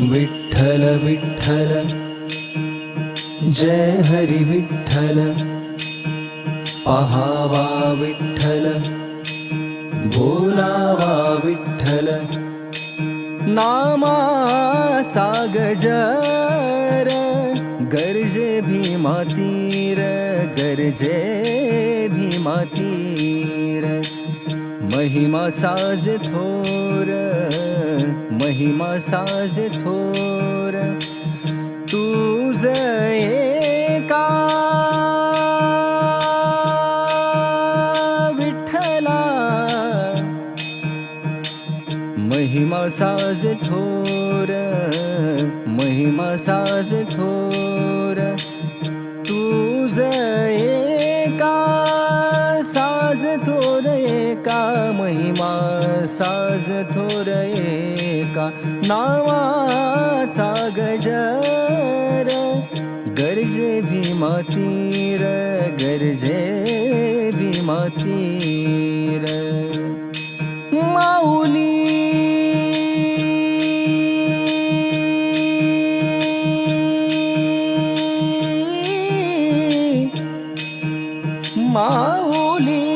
विठ्ठल विठ्ठल। जय हरी विठ्ठल। पहावा विठ्ठल। बोलावा विठ्ठल। नामाचा गजर गरजे भीमातीर गरजे भीमातीर महिमा साज थोर महिमा साज थोर तुझ एका विठ्ठला. महिमा साज थोर महिमा साज थोर तुझ एका साज थोर एका महिमा साज थोर एका का नावाचा गजर? गरजे भी मातीर गरजे भी मातीर. माऊली. माऊली.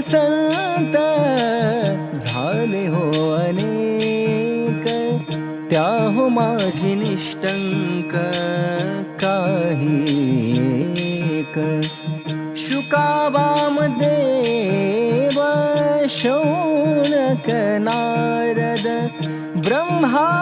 संत झाले हो अनेक. त्या हो माझी निष्टंक काही एक. शुकाबाम देव शौनक नारद ब्रह्मा